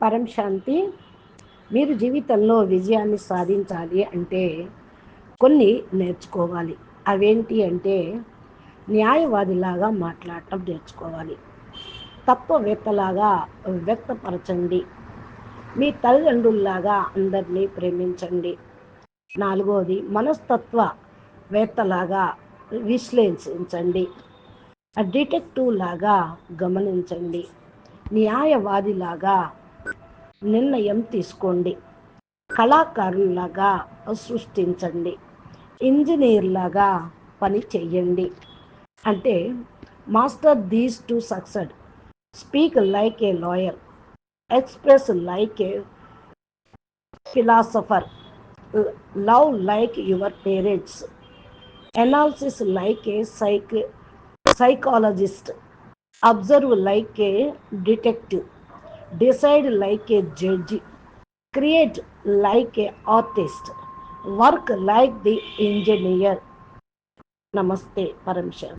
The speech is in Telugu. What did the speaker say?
పరం శాంతి. మీరు జీవితంలో విజయాన్ని సాధించాలి అంటే కొన్ని నేర్చుకోవాలి. అవేంటి అంటే న్యాయవాదిలాగా మాట్లాడటం నేర్చుకోవాలి. తత్వవేత్తలాగా వ్యక్తపరచండి. మీ తల్లిదండ్రుల్లాగా అందరినీ ప్రేమించండి. నాలుగోది మనస్తత్వ వేత్తలాగా విశ్లేషించండి. డిటెక్టివ్ లాగా గమనించండి. న్యాయవాదిలాగా నిర్ణయం తీసుకోండి. కళాకారులాగా సృష్టించండి. ఇంజనీర్లాగా పని చెయ్యండి అంటే master these to succeed. Speak like a lawyer. Express like a philosopher. Love like your parents. Analysis like a psych psychologist. Observe like a detective. decide like a judge create like a artist work like the engineer. Namaste paramsha.